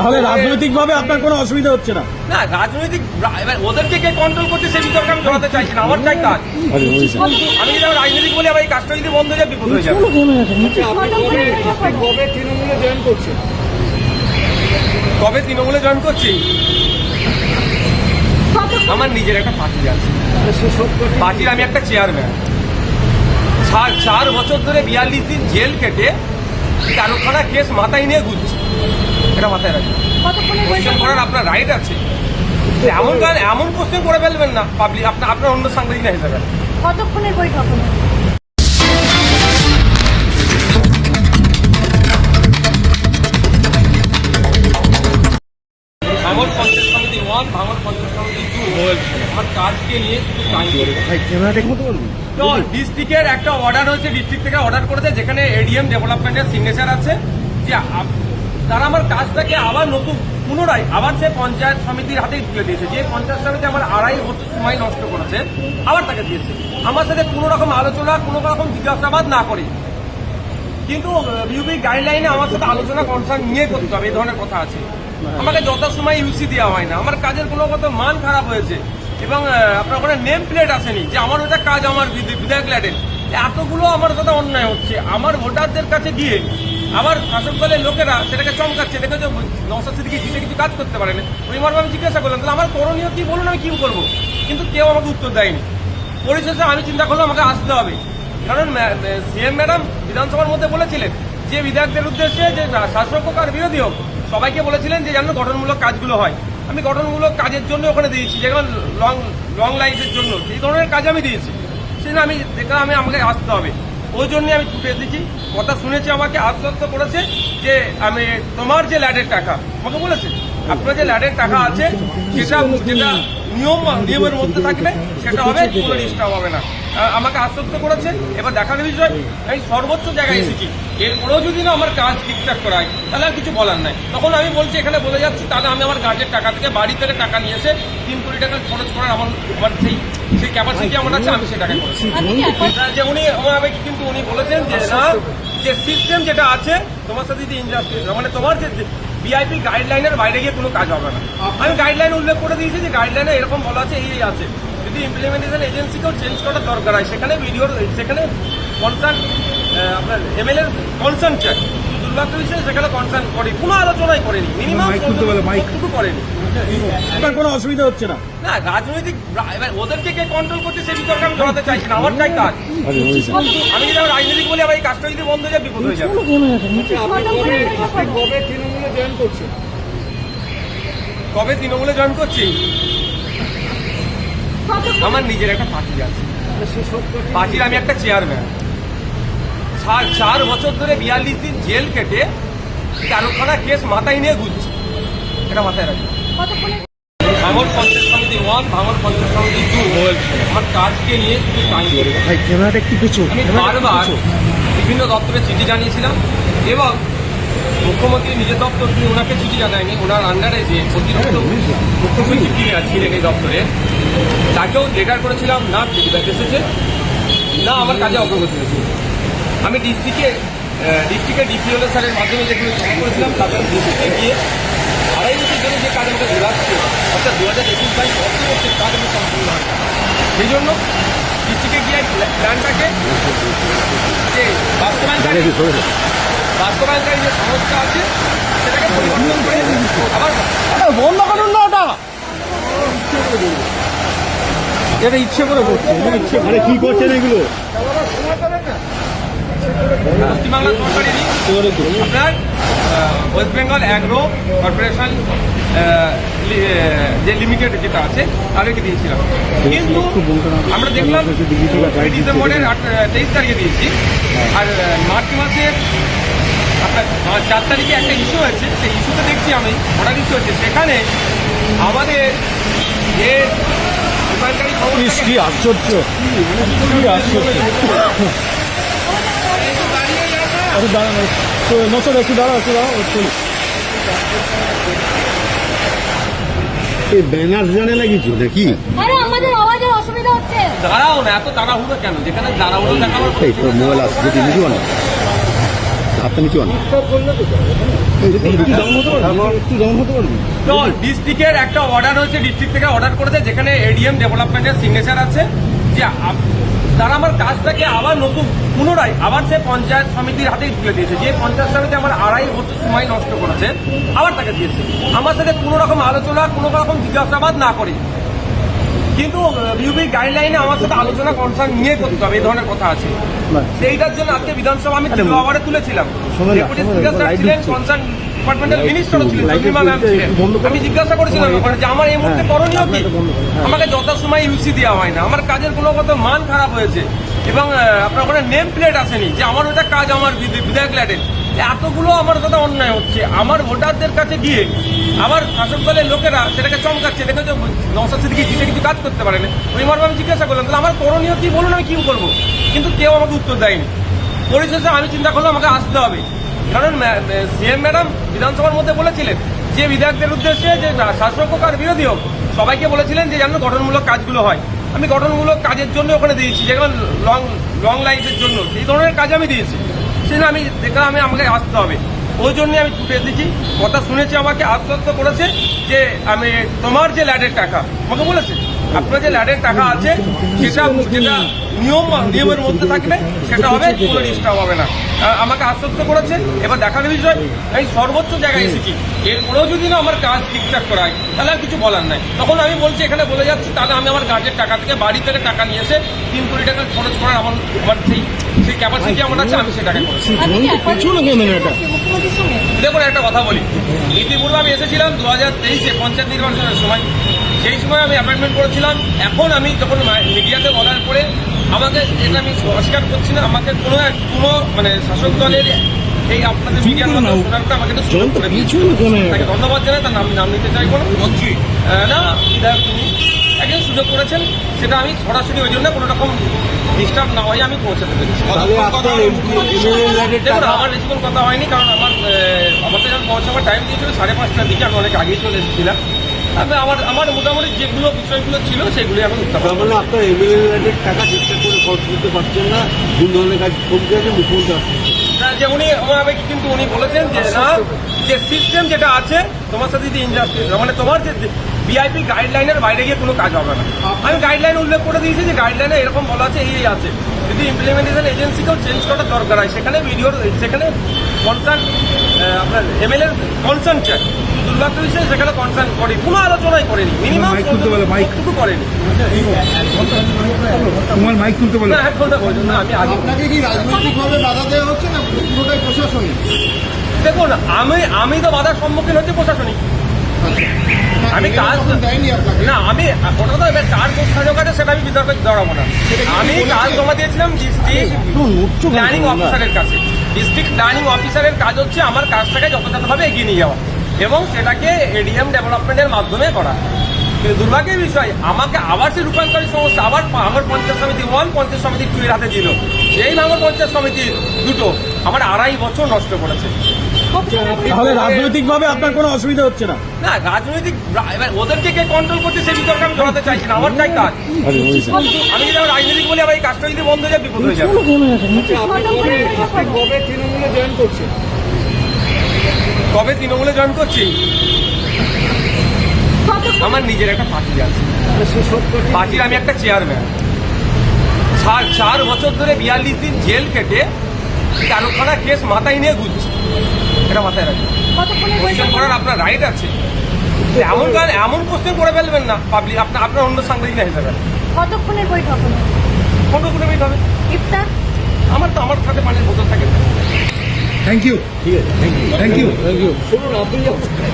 তাহলে রাজনৈতিক ভাবে আপনার কোনো অসুবিধা হচ্ছে না। না রাজনৈতিক এবার ওদেরকে কে কন্ট্রোল করছে সেই বিতর্কে আমি জড়াতে চাইছি না আমার চাই কাজ। আমি যদি রাজনৈতিক বলি আবার এই কাজটা যদি বন্ধ হয়ে যায় বিপদ হয়ে যাবে। কবে তৃণমূলে জয়েন করছে কবে তৃণমূলে জয়েন করছি আমার নিজের একটা পার্টি আছে। পার্টির আমি একটা চেয়ারম্যান চার চার বছর ধরে বিয়াল্লিশ দিন জেল কেটে তেরোখানা কেস মাথায় নিয়ে ঘুরছি। এটা মাথায় রাখি কোশ্চেন করার আপনার রাইট আছে। এমন গান এমন কোশ্চেন করে ফেলবেন না পাবলিক আপনার আপনার অন্য সাংবাদিক না হিসাবে। কতক্ষণের বৈঠক? হলো ভাঙর পঞ্চায়েত সমিতি ওয়ান ভাঙর পঞ্চায়েত সমিতি টু আমার কাজকে নিয়ে শুধু ডিস্ট্রিক্টের একটা অর্ডার হয়েছে ডিস্ট্রিক্ট থেকে অর্ডার করেছে যেখানে এডিএম ডেভেলপমেন্টের সিগনেচার আছে। যে আপ- তারা আমার কাজটাকে আবার নতুন পুনরায় আবার সে পঞ্চায়েত সমিতির হাতেই তুলে দিয়েছে। যে পঞ্চায়েত সমিতি আমার আড়াই বছর সময় নষ্ট করেছে, আবার তাকে দিয়েছে। আমার সাথে কোনো রকম আলোচনা, কোনো রকম জিজ্ঞাসাবাদ না করে। কিন্তু ইউপি গাইডলাইনে আমার সাথে আলোচনা কনসার্ন নিয়ে করতে হবে, এই ধরনের কথা আছে। আমাকে যথাসময় ইউসি দেওয়া হয় না, আমার কাজের কত মান খারাপ হয়েছে। এবং আপনার ওখানে নেম প্লেট আসেনি, যে আমার ওটা কাজ আমার বিধ- বিধায়ক ল্যাডের। এতগুলো আমার সাথে অন্যায় হচ্ছে। আমার ভোটারদের কাছে গিয়ে আবার শাসক দলের লোকেরা সেটাকে চমকাচ্ছে দেখে যে নৌসাদ সিদ্দিকি জিতে কিছু কাজ করতে পারেন। ওই মর্মে আমি জিজ্ঞাসা করলাম তাহলে আমার করণীয় কি বলুন, আমি কি করব? কিন্তু কেউ আমাকে উত্তর দেয়নি। পরিশেষে আমি চিন্তা করলাম, আমাকে আসতে হবে। কারণ সিএম ম্যাডাম বিধানসভার মধ্যে বলেছিলেন যে, বিধায়কদের উদ্দেশ্যে যে শাসক হোক আর বিরোধী হোক, সবাইকে বলেছিলেন যে, যেন গঠনমূলক কাজগুলো হয়। আমি গঠনমূলক কাজের জন্য ওখানে দিয়েছি যেমন লং লং লাইফের জন্য। এই ধরনের কাজ আমি দিয়েছি। সেজন্য আমি, দেখলাম আমি, আমাকে আসতে হবে। ওই জন্যই আমি ছুটে এসেছি। কথা শুনেছি আমাকে, আশ্বস্ত করেছে যে আমি তোমার যে ল্যাডের টাকা, আমাকে বলেছে, আপনার যে ল্যাডের টাকা আছে, সেটা যেটা নিয়ম নিয়মের মধ্যে থাকলে সেটা হবে কোনো ডিস্টার্ব হবে না। আমাকে আশ্বস্ত করেছেন এবার দেখার বিষয় আমি সর্বোচ্চ জায়গায় এসেছি। এরপরেও যদি না আমার কাজ ঠিকঠাক করা হয় তাহলে আর কিছু বলার নাই। তখন আমি বলছি এখানে বলে যাচ্ছি তাহলে আমি আমার কাজের টাকা থেকে বাড়ি থেকে টাকা নিয়ে এসে তিন কোটি টাকা খরচ করার আমার আমার সেই সেই ক্যাপাসিটি আমার আছে আমি সেটাকে করেছি। যে উনি আমাকে কিন্তু উনি বলেছেন যে না যে সিস্টেম যেটা আছে তোমার সাথে যদি ইনজাস্টিস মানে তোমার যে ভিআইপি গাইডলাইনের বাইরে গিয়ে কোনো কাজ হবে না। আমি গাইডলাইন উল্লেখ করে দিয়েছি যে গাইডলাইনে এরকম বলা আছে এই আছে। যদি ইমপ্লিমেন্টেশন এজেন্সিকেও চেঞ্জ করার দরকার হয় সেখানে ভিডিওর সেখানে কনসার্ন আপনার এমএলএর কনসার্ন চাই দুর্ভাগ্য বিষয়ে সেখানে কনসার্ন করি। কোনো আলোচনাই করেনি। মিনিমাম করেনি। কোনো অসুবিধা হচ্ছে না? না রাজনৈতিক এবার ওদেরকে কে কন্ট্রোল সেই বিতর্কে আমি জড়াতে চাইছি না। আমার চাই কাজ। আমি যদি রাজনৈতিক বলি আমার এই কাজটা যদি বন্ধ হয়ে যায় বিপদ হয়ে যাবে। তৃণমূলে জয়েন করছে। কবে তৃণমূলে জয়েন করছি? আমার নিজের একটা পার্টি আছে। পার্টির আমি একটা চেয়ারম্যান চার চার বছর ধরে বিয়াল্লিশ দিন জেল কেটে তেরোখানা কেস মাথায় নিয়ে ঘুরছি। এটা মাথায় রাখি। কতক্ষণের ভাঙর পঞ্চায়েত সমিতি ওয়ান ভাঙর পঞ্চায়েত সমিতি টু আমার কাজকে নিয়ে শুধু ভাই ক্যামেরাটা একটু পিছু। আমি বারবার বিভিন্ন দপ্তরে চিঠি জানিয়েছিলাম এবং মুখ্যমন্ত্রী নিজের দপ্তর তিনি ওনাকে চিঠি জানায়নি ওনার আন্ডারে যে অতিরিক্ত মুখ্য সচিব যিনি ছিলেন এই দপ্তরে তাকেও লেটার করেছিলাম না ফিডব্যাক এসেছে না আমার কাজে অগ্রগতি হয়েছে। আমি ডিস্ট্রিক্টে ডিস্ট্রিক্টের ডিপিওল স্যারের মাধ্যমে যেগুলো জমা করেছিলাম তাদের ডিস্ট্রিক্টে গিয়ে আড়াই বছর ধরে যে কাজ আমাকে ঘোরাচ্ছে অর্থাৎ দু হাজার একুশ বাইশ অর্থবর্ষের কাজ আমি সম্পূর্ণ হয় সেই জন্য ডিস্ট্রিক্টে গিয়ে প্ল্যানটাকে যে বাস্তবায়নকারী বাস্তবায়নকারী যে সংস্থা আছে সেটাকে পরিবর্তন করে আবার বন্ধ করুন না ওটা। এটা ইচ্ছে করে করছে ইচ্ছে করে। কি করছেন এগুলো? পশ্চিমবাংলা সরকারেরই আপনার ওয়েস্ট বেঙ্গল অ্যাগ্রো কর্পোরেশন যে লিমিটেড যেটা আছে তাদেরকে দিয়েছিলাম। কিন্তু আমরা দেখলাম ডিসেম্বরের তেইশ তারিখে দিয়েছি। আর মার্চ মাসের চার তারিখে একটা ইস্যু হয়েছে সেই ইস্যুতে দেখছি আমি অর্ডার ইস্যু হচ্ছে। সেখানে আমাদের যে সরকারি ইস, কি আশ্চর্য। কি আশ্চর্য। একটু দাঁড়ানো তো নসর একটু দাঁড়াও একটু দাঁড়াও এই ব্যানার জানে না কিছু নাকি? আরে আমাদের আওয়াজের অসুবিধা হচ্ছে। দাঁড়াও না এত তাড়াহুড়ো কেন? যেখানে দাঁড়াহুড়ো তোর মোবাইল আসছে বুঝব না। হাতটা নিচু আন তো ডিস্ট্রিক্টের একটা অর্ডার হয়েছে ডিস্ট্রিক্ট থেকে অর্ডার করেছে যেখানে এডিএম ডেভেলপমেন্টের সিগনেচার আছে। যে আপ- তারা আমার কাজটাকে আবার নতুন পুনরায় আবার সে পঞ্চায়েত সমিতির হাতেই তুলে দিয়েছে। যে পঞ্চায়েত সমিতি আমার আড়াই বছর সময় নষ্ট করেছে আবার তাকে দিয়েছে। আমার সাথে কোনো রকম আলোচনা কোনো রকম জিজ্ঞাসাবাদ না করে। কিন্তু বিউবি গাইডলাইনে আমার সাথে আলোচনা কনসার্ন নিয়ে করতে হবে এই ধরনের কথা আছে। সেইটার জন্য আজকে বিধানসভা আমি আরে, আওয়ারে তুলেছিলাম। শোনো না, ডেপুটি শোনো না, স্পিকার স্যার লাইট ছিলেন জ্বলছে। কনসার্ন ডিপার্টমেন্টাল মিনিস্টারও ছিলেন চন্দ্রিমা ম্যাম ছিলেন। আমি জিজ্ঞাসা করেছিলাম ওখানে যে আমার এই মুহূর্তে করণীয় কি? আপনারটা বন্ধ করো। আমাকে যত ইউসি দেওয়া হয় না। আমার কাজের গুণগত মান খারাপ হয়েছে। এবং আপনার ওখানে নেম প্লেট আসেনি যে আমার ওটা কাজ আমার বিধায়ক ল্যাডের এতগুলো আমার সাথে অন্যায় হচ্ছে। আমার ভোটারদের কাছে গিয়ে আবার শাসক দলের লোকেরা সেটাকে চমকাচ্ছে। দেখে যে নৌসাদ সিদ্দিকি জিতে কিছু কাজ করতে পারেনি। ওই মর্মে আমি জিজ্ঞাসা করলাম তাহলে আমার করণীয় কি? বলুন আমি কি করব? কিন্তু কেউ আমাকে উত্তর দেয়নি। পরিশেষে আমি চিন্তা করলাম আমাকে আসতে হবে। কারণ সিএম ম্যাডাম বিধানসভার মধ্যে বলেছিলেন যে বিধায়কদের উদ্দেশ্যে যে শাসক হোক আর বিরোধী হোক, সবাইকে বলেছিলেন যে যেন গঠনমূলক কাজগুলো হয়। আমি গঠনমূলক কাজের জন্য ওখানে দিয়েছি যেগুলো লং লং লাইফের জন্য এই ধরনের কাজ আমি দিয়েছি। সেজন্য আমি দেখলাম আমি আমাকে আসতে হবে। ওই জন্যই আমি ছুটে এসেছি। কথা শুনেছি আমাকে আশ্বস্ত করেছে যে আমি তোমার যে ল্যাডের টাকা, আমাকে বলেছে। আপনার যে ল্যাডের টাকা আছে সেটা যেটা নিয়ম নিয়মের মধ্যে থাকবে সেটা হবে কোনো ডিস্টার্ব হবে না। আমাকে আশ্বস্ত করেছে এবার দেখার বিষয় আমি সর্বোচ্চ জায়গায় এসেছি। এরপরেও যদি না আমার কাজ ঠিকঠাক করায় তাহলে আর কিছু বলার নাই। তখন আমি বলছি এখানে বলে যাচ্ছি তাহলে আমি আমার গার্জের টাকা থেকে বাড়ি থেকে টাকা নিয়ে এসে তিন কোটি টাকা খরচ করার আমার আমার সেই সেই ক্যাপাসিটি আমার আছে আমি সেটাকে দেখুন একটা কথা বলি। ইতিপূর্বে আমি এসেছিলাম দু হাজার তেইশে পঞ্চায়েত নির্বাচনের সময়। সেই সময় আমি অ্যাপয়েন্টমেন্ট করেছিলাম। এখন আমি যখন মিডিয়াতে অর্ডার পরে আমাকে এটা আমি অস্বীকার করছি না আমাকে কোনো এক কোনো মানে শাসক দলের এই আপনাদের মিডিয়ার মাধ্যমে শোনার পর আমাকে তো সুযোগ করে কেন? তাকে ধন্যবাদ জানাই তার নাম নাম নিতে চাইব না। মন্ত্রী। না বিধায়ক তিনি একজন সুযোগ করেছেন সেটা আমি সরাসরি ওই জন্য কোনো রকম ডিস্টার্ব না হয়ে আমি পৌঁছাতে পেরেছি। দেখুন আমার বেশিক্ষণ কথা হয়নি কারণ আমার আহ, আমাকে যখন পৌঁছাবার টাইম দিয়েছিল সাড়ে পাঁচটার দিকে আমি অনেক আগেই চলে এসেছিলাম। তবে আমার আমার মোটামুটি যেগুলো বিষয়গুলো ছিল সেগুলি উত্থাপন তার মানে আপনার এমএলএ টাকা ঠিকঠাক করে খরচ করতে পারছেন না কোন ধরনের কাজ করতে আছে মুখ্যমন্ত্রী না, যে উনি আমাকে কিন্তু উনি বলেছেন যে না যে সিস্টেম যেটা আছে তোমার সাথে যদি ইনজাস্টিস মানে তোমার যে ভিআইপি গাইডলাইনের বাইরে গিয়ে কোনো কাজ হবে না। আমি গাইডলাইন উল্লেখ করে দিয়েছি যে গাইডলাইনে এরকম বলা আছে এই আছে। যদি ইমপ্লিমেন্টেশন এজেন্সিকেও চেঞ্জ করার দরকার হয় সেখানে ভিডিওর সেখানে কনসার্ন আপনার এমএলএ কনসার্ন চাই। দুর্ভাগ্য বিষয় সেখানে কনসার্ন করে কোনো আলোচনাই করেনি। মিনিমাম একটু করেনি? তোমার মাইক তুলতে বলো। না এখন বলছো না আমি আগে আপনাকে কি রাজনৈতিকভাবে বাধা দেওয়া হচ্ছে না পুরোটাই প্রশাসনিক? দেখুন আমি আমি তো বাধার সম্মুখীন হচ্ছি প্রশাসনিক। আমি কাজ না আমি ওটা তো এবার কার প্রশ্ন আছে সেটা আমি বিতর্কে দাঁড়াবো না। আমি কাজ জমা দিয়েছিলাম ডিস্ট্রিক্ট প্ল্যানিং? অফিসারের কাছে। ডিস্ট্রিক্ট প্ল্যানিং অফিসারের কাজ হচ্ছে আমার কাজটাকে যথাযথভাবে এগিয়ে নিয়ে যাওয়া। এবং সেটাকে এডিএম ডেভেলপমেন্টের মাধ্যমে করা। কিন্তু দুর্ভাগ্যের বিষয় আমাকে আবার সেই রূপান্তরী সংস্থা আবার আমার পঞ্চায়েত সমিতি ওয়ান পঞ্চায়েত সমিতি টু এর হাতে দিল। সেই ভাঙর পঞ্চায়েত সমিতি দুটো আমার আড়াই বছর নষ্ট করেছে। তাহলে রাজনৈতিকভাবে আপনার কোনো অসুবিধা হচ্ছে না? না রাজনৈতিক এবার ওদেরকে কে কন্ট্রোল করছে সেই বিতর্কে আমি জড়াতে চাইছি না। আমার চাই কাজ। আমি যদি আমার রাজনৈতিক বলি আবার এই কাজটা যদি বন্ধ হয়ে যায় বিপদ হয়ে যাবে। তৃণমূলে জয়েন করছেন? কবে তৃণমূলে জয়েন করছি? আমার নিজের একটা পার্টি আছে। পার্টির আমি একটা চেয়ারম্যান চার চার বছর ধরে বিয়াল্লিশ দিন জেল কেটে তেরোখানা কেস মাথায় নিয়ে ঘুরছি। এটা মাথায় রাখি কতক্ষণের কোয়েশ্চেন বৈঠক করার আপনার রাইট আছে। এমন কারণ এমন কোশ্চেন করে ফেলবেন না পাবলিক আপনার আপনার অন্য সাংবাদিক না হিসাবে কতক্ষণের বৈঠক পনেরো কুড়ি মিনিট হবে? ইফতার? আমার তো আমার সাথে পানির বোতল থাকে। Thank you thank you thank you thank you